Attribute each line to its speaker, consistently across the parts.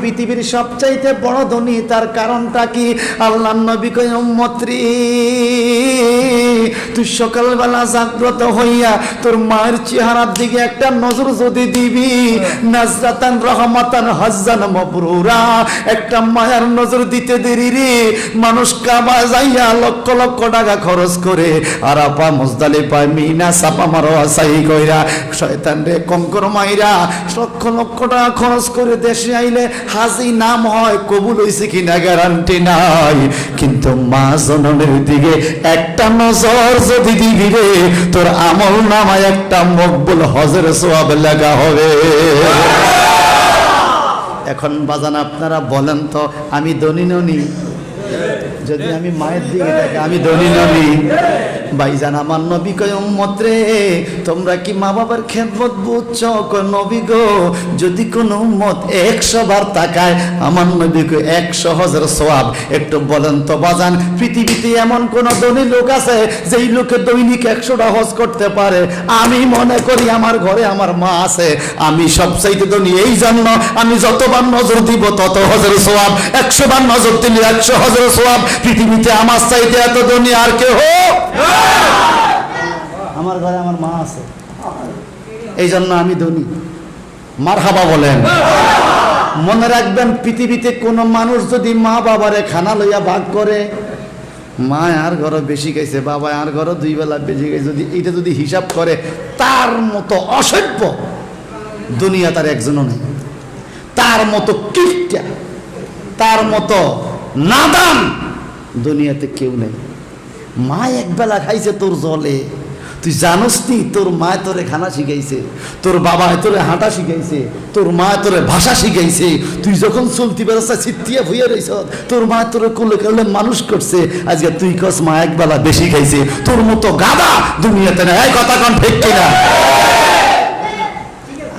Speaker 1: পৃথিবীর সবচাইতে বড় ধনী তার কারণটা কি? আল্লাহ নবী কই তুই সকালবেলা জাগ্রত হইয়া তোর মায়ের চেহারার দিকে একটা নজর যদি দিবি নাজরাতান রহমাতান হাজ্জান মবরুরা একটা মায়ার নজর দিতে দেরি রে। মানুষ কাবা যাইয়া লক্ষ লক্ষ টাকা খরচ করে আর আপা মজদালি পায় মিনা সাপা মারো আসাই কইরা শয়তান রে কঙ্কর মাইরা লক্ষ লক্ষ টাকা খরচ করে দেশে আইলে হাজি নাম হয় কবুল হইছে কিনা গ্যারান্টি নাই। কিন্তু মা জননের দিকে একটা নজর যদি দিবি রে তোর আমল নামায় একটা মকবুল হজের সোয়াব লাগা হবে। এখন বাজান আপনারা বলেন তো আমি দনি ননি? যদি আমি মায়ের দিকে তাকাই, আমি দনি ননি? ভাইজান, আমার নবী তোমরা কি মা বাবার খেদমত বুঝছ? নবী গো, যদি কোন একশো বার তাকায়, আমার নবী কয়, একশো একটু বলেন তো বাজান, পৃথিবীতে এমন কোন ধনী লোক আছে, যেই লোকে দৈনিক একশোটা হজ করতে পারে। আমি মনে করি আমার ঘরে আমার মা আছে। আমি সবচাইতে ধনী এই জন্য, আমি যতবার নজর দিব তত হজের সোয়াব একশো বার নজর দিলে একশো হাজার সোয়াব পৃথিবীতে আমার চাইতে এত ধনী আর কেউ আমার ঘরে আমার মা আছে। এই জন্য আমি ধনী। মার হাবা বলেন। মনে রাখবেন, পৃথিবীতে কোনো মানুষ যদি মা বাবারে খানা লইয়া ভাগ করে, মা আর ঘর বেশি খাইছে, বাবা আর ঘর দুই বেলা বেশি খাইছে, যদি এটা যদি হিসাব করে, তার মতো অসভ্য দুনিয়া তার একজনও নেই। তার মতো কিপটা, তার মতো নাদান দুনিয়াতে কেউ নেই। মা একবেলা খাইছে তোর জলে। তুই জানোস নি তোর মা তোরে খানা শিখাইছে তোর বাবা তোরে হাঁটা শিখাইছে তোর মা তোরে ভাষা শিখাইছে। তুই যখন চলতি বেড়াচ্ছা ছিটিয়া ভুইয়া রইছ তোর মা তোরে কোলে কোলে মানুষ করছে আজকে তুই কস মা একবেলা বেশি খাইছে তোর মতো গাদা দুনিয়াতে না এই কথা কন ঠিক কিনা?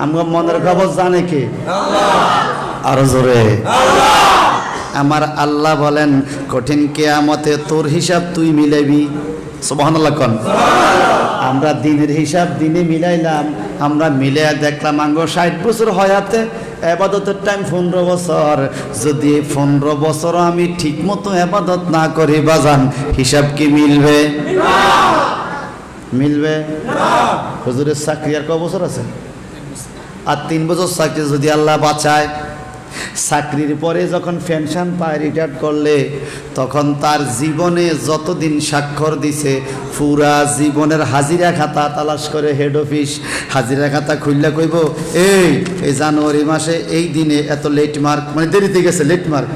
Speaker 1: আমার মনের খবর জানে কে? আরও জোরে। আমার আল্লাহ বলেন কঠিন কেয়ামতে তোর হিসাব তুই মিলাবি সুবহানাল্লাহ কন। আমরা দিনের হিসাব দিনে মিলাইলাম আমরা মিলে দেখলাম আঙ্গ ষাট বছর হয়াতে এবাদতের টাইম পনেরো বছর। যদি পনেরো বছর আমি ঠিক মতো এবাদত না করি বাজান হিসাব কি মিলবে? মিলবে। হুজুরের চাকরি আর ক বছর আছে? আর তিন বছর চাকরি যদি আল্লাহ বাঁচায় চাকরির পরে যখন পেনশন পায় রিটায়ার করলে, তখন তার জীবনে যতদিন স্বাক্ষর দিছে, পুরা জীবনের হাজিরা খাতা তালাশ করে হেড অফিস হাজিরা খাতা খুললে কইব, এই এই জানুয়ারি মাসে এই দিনে এত লেট মার্ক মানে দেরিতে গেছে লেট মার্ক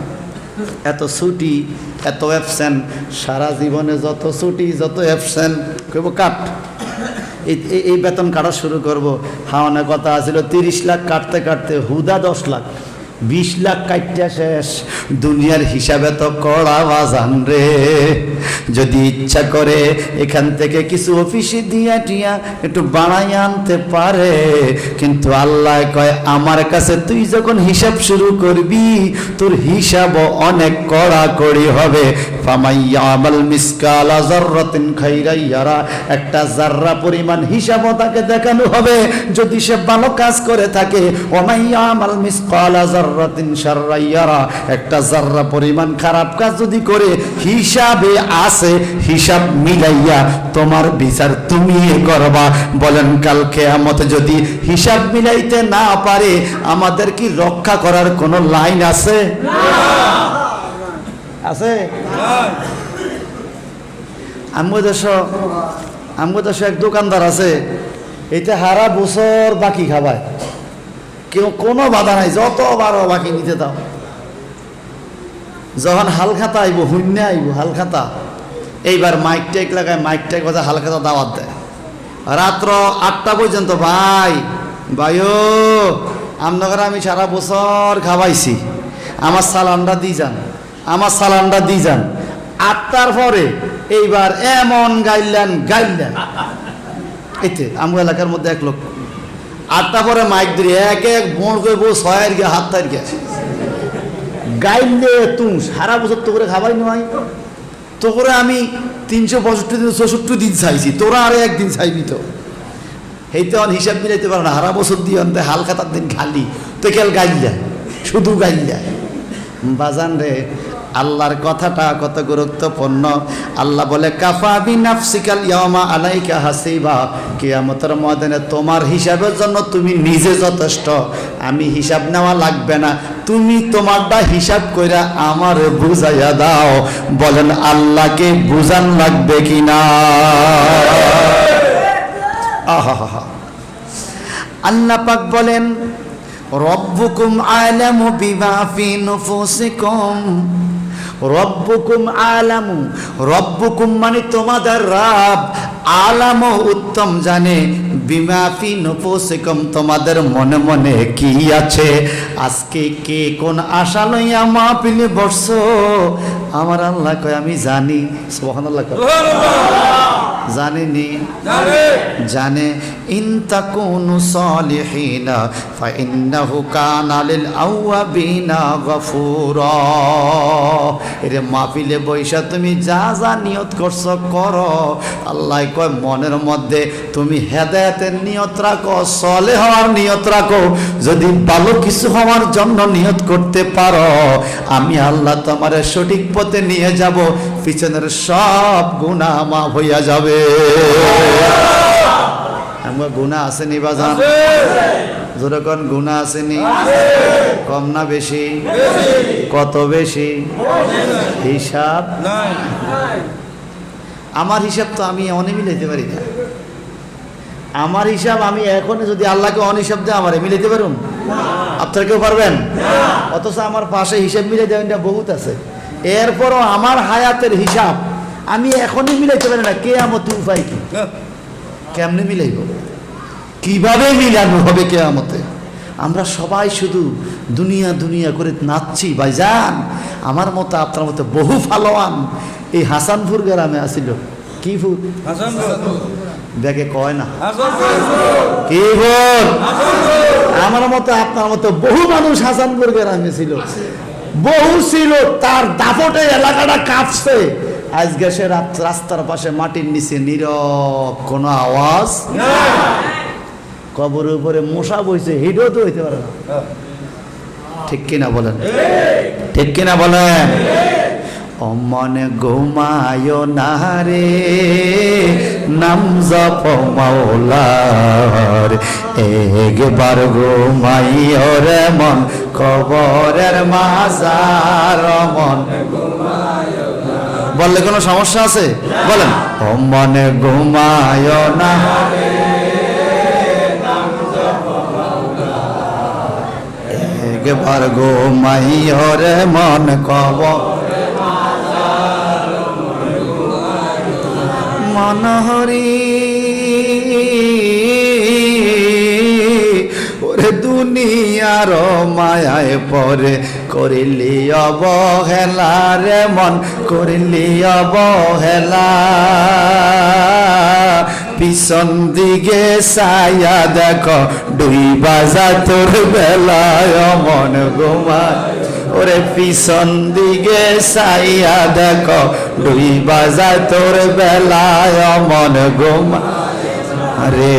Speaker 1: এত ছুটি, এত অ্যাবসেন্ট সারা জীবনে যত ছুটি, যত অ্যাবসেন্ট কইব, কাট। এই বেতন কাটা শুরু করব। হাওয়ানা কথা আছিল, তিরিশ লাখ কাটতে কাটতে হুদা দশ লাখ। বিশ লাখ কাটতে শেষ। দুনিয়ার হিসাবে তো কড়া বাজান রে। যদি ইচ্ছা করে এখান থেকে কিছু অফিসে দিয়া টিয়া একটু বাড়াই আনতে পারে। কিন্তু আল্লাহ কয়, আমার কাছে তুই যখন হিসাব শুরু করবি, তোর হিসাবও অনেক কড়া কড়াকড়ি হবে। ফামাইয়ামাল মিসকালা জাররাতিন ইয়ারা। একটা জাররা পরিমাণ হিসাবও তাকে দেখানো হবে। যদি সে ভালো কাজ করে থাকে ওমাইয়ামাল মিসকালা জাররাতিন শাররাই একটা জাররা পরিমাণ খারাপ কাজ যদি করে হিসাবে আছে হিসাব মিলাইয়া তোমার বিচার তুমি করবা। বলেন কালকে আমাতে যদি হিসাব মিলাইতে না পারে আমাদের কি রক্ষা করার কোনো লাইন আছে? আছে? আমগো দেশ আমগো দেশ এক দোকানদার আছে এটা হারা বছর বাকি খাবায়। কেউ কোনো বাধা নাই যত বারো বাকি নিতে দাও। যখন হালখাতা আইব শূন্য আইব, হালখাতা, এইবার মাইক টাইক লাগায় মাইক টাইক বাজে, হালখাতা দাওয়াত দেয়। রাত্র আটটা পর্যন্ত, ভাই, ভাইও আপনাদের আমি সারা বছর খাওয়াইছি। আমার সালানটা দি যান, আমার সালানটা দি যান। আটটার পরে এইবার এমন গাইলেন গাইলেন। এতে আমার এলাকার মধ্যে এক লোক আটটা পরে মাইক দিয়ে এক এক বোন করে বউ ছয়ের গিয়ে হাত তার গিয়ে। গাইলে তুই সারা বছর তো করে খাবাই নয় তো করে আমি তিনশো পঁয়ষট্টি দিন, চৌষট্টি দিন চাইছি, তোরা আরও একদিন চাইবি তো। এই তো হিসাব মিলাইতে পারে না হারা বছর দিয়ে আনতে হালখাতার দিন খালি। তো কেল গাইলা শুধু গাইয়া বাজান রে আল্লাহর কথাটা কত গুরুত্বপূর্ণ। আল্লাহ বলে, কাফা বি নাফসিকাল ইয়ামা আলাইকা হাসিবা। কিয়ামতের ময়দানে তোমার হিসাবের জন্য তুমি নিজে যথেষ্ট। আমি হিসাব নেওয়া লাগবে না। তুমি তোমারটা হিসাব কইরা আমার বুঝাইয়া দাও। বলেন, আল্লাহকে বুঝান লাগবে কিনা? আহা আল্লাহ পাক বলেন, রব্বুকুম আলামু বিমা ফি নুফুসিকুম। রব্বুকুম আলামু। রব্বুকুম মানে তোমাদের রাব। আলাম উত্তম জানে। বিমাফি নপোসেকম তোমাদের মনে মনে কি আছে? আজকে কে কোন আশা লইয়া মাহফিলে বর্ষ আমার আল্লাহ কয়, আমি জানি। সুবহানাল্লাহ। জানেনি? জানে। ইন তাকুনু সালিহিনা ফাইন্নাহু কানা লিল আওয়াবিনা গফুরা। এরে মাহফিলে বৈশা তুমি যা যা নিয়ত করছ করো। আল্লাহ কয় মনের মধ্যে তুমি হেদায়েতের নিয়ত রাখো সলে হওয়ার নিয়ত রাখো। যদি ভালো কিছু হওয়ার জন্য নিয়ত করতে পারো আমি আল্লাহ তোমার সঠিক পথে নিয়ে যাব। পিছনের সব গুণা মাফ হইয়া যাবে। আমার গুণা আসেনি বাজান। যেরকম গুণা আসেনি কম না বেশি? কত বেশি? হিসাব? আমার হিসাব তো আমি অনে মিলাইতে পারি না। আমার হিসাব আমি এখন যদি আল্লাহকে অন অনিসাব দেয় আমারে মিলাইতে পারুন আপনারা কেউ পারবেন? অথচ আমার পাশে হিসাব মিলে দেওয়া বহুত আছে। এরপরও আমার হায়াতের হিসাব আমি এখনই মিলাইতে পারি না কে আমতে উপায় কি? কেমনে মিলাইব? কীভাবে মিলানো হবে কেয়ামতে? আমরা সবাই শুধু দুনিয়া দুনিয়া করে নাচছি ভাইজান। আমার মতো আপনার মতো বহু ফালোয়ান। এই হাসানপুর গ্রামে আসিল। কি ফুল ব্যাগে কয় না? কি ফুল আমার মতো আপনার মতো বহু মানুষ হাসানপুর গ্রামে ছিল। বহু ছিল তার দাপটে এলাকাটা কাঁপছে। আজকে সে রাস্তার পাশে মাটির নিচে নীরব কোনো আওয়াজ? কবরের উপরে মশা বইছে হেডও তো হইতে পারে না। ঠিক কিনা বলেন? ঠিক। কিনা বলেন? অমন ঘুমায় না রে নাম জপ মাওলার একবার ঘুমাইও রে মন কবরের মাজার মন। বললে কোনো সমস্যা আছে? বলেন। মনে ঘুমায় না। একবার ঘুমাইও রে মন কব। মনহরি ওরে দুনিয়ার মায়ায় পরে করিলি অবহেলা রে মন, করিলি অবহেলা। পিছন দিকে সায়া দেখো, দুই বাজা তোর বেলায় মন ঘুমায়। ওরে পিছন দিকে সাইয়া দেখো, দুই বাজা তোর বেলায় মন ঘুমায়। রে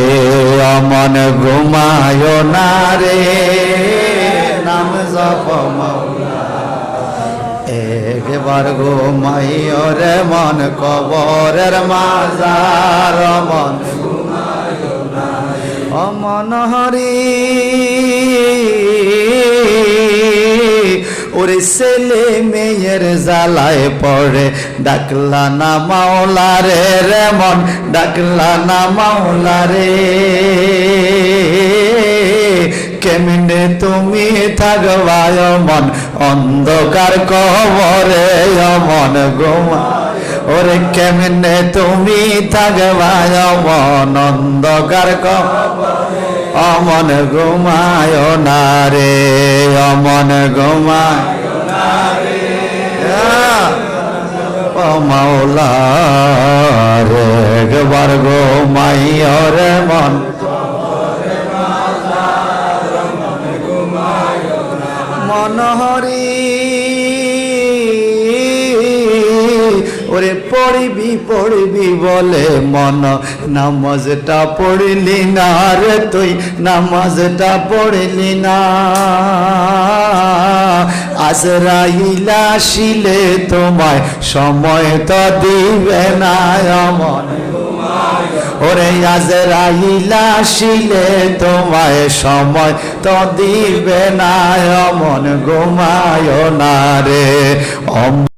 Speaker 1: অমন ঘুমায় না রে। একবার ঘুমাইও রে মন কবরের মাজার মন অমন হরি, ওরে ছেলে মেয়ের জ্বালায় পড়ে। ডাকলা না মাওলা রে রে মন, ডাকলা না মাওলা রে। কেমনে তুমি থাকবায় মন? অন্ধকার কবরে মন গোমা। ওরে কেমনে তুমি থাকবায় মন? অন্ধকার অমন ঘুমায় না রে, অমন ঘুমায় ও মাওলা, রে একবার ঘুমাইও রে মন। ওরে পড়বি পড়বি বলে মন। নামাজটা পড়লি না রে তুই, নামাজটা পড়লি না। আজরাইলা শিলে তোমায় সময় তো দিবে না অমন ওরে আজরাইলা শিলে তোমায় সময় তো দিবে না অমন ঘুমায় না রে